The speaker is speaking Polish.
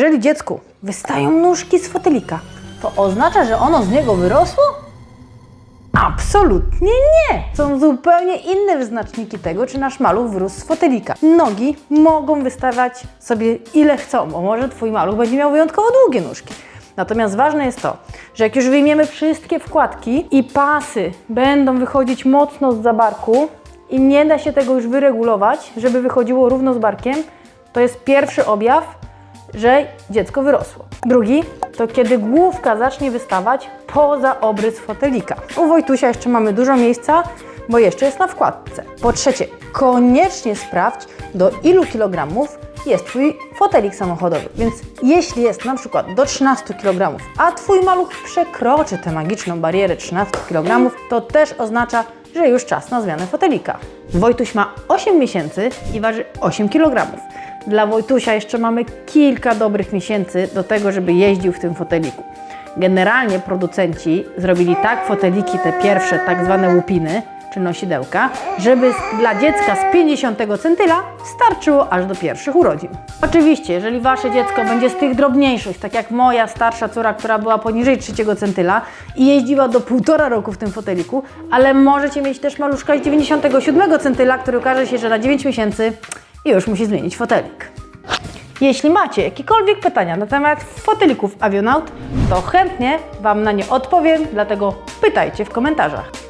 Jeżeli dziecku wystają nóżki z fotelika, to oznacza, że ono z niego wyrosło? Absolutnie nie! Są zupełnie inne wyznaczniki tego, czy nasz maluch wyrósł z fotelika. Nogi mogą wystawać sobie ile chcą, bo może Twój maluch będzie miał wyjątkowo długie nóżki. Natomiast ważne jest to, że jak już wyjmiemy wszystkie wkładki i pasy będą wychodzić mocno z zabarku i nie da się tego już wyregulować, żeby wychodziło równo z barkiem, to jest pierwszy objaw, że dziecko wyrosło. Drugi to kiedy główka zacznie wystawać poza obrys fotelika. U Wojtusia jeszcze mamy dużo miejsca, bo jeszcze jest na wkładce. Po trzecie, koniecznie sprawdź do ilu kilogramów jest Twój fotelik samochodowy. Więc jeśli jest na przykład do 13 kg, a Twój maluch przekroczy tę magiczną barierę 13 kg, to też oznacza, że już czas na zmianę fotelika. Wojtuś ma 8 miesięcy i waży 8 kg. Dla Wojtusia jeszcze mamy kilka dobrych miesięcy do tego, żeby jeździł w tym foteliku. Generalnie producenci zrobili tak foteliki, te pierwsze tak zwane łupiny, czy nosidełka, żeby dla dziecka z 50 centyla starczyło aż do pierwszych urodzin. Oczywiście, jeżeli Wasze dziecko będzie z tych drobniejszych, tak jak moja starsza córa, która była poniżej 3 centyla i jeździła do półtora roku w tym foteliku, ale możecie mieć też maluszka z 97 centyla, który okaże się, że na 9 miesięcy już musi zmienić fotelik. Jeśli macie jakiekolwiek pytania na temat fotelików Avionaut, to chętnie Wam na nie odpowiem, dlatego pytajcie w komentarzach.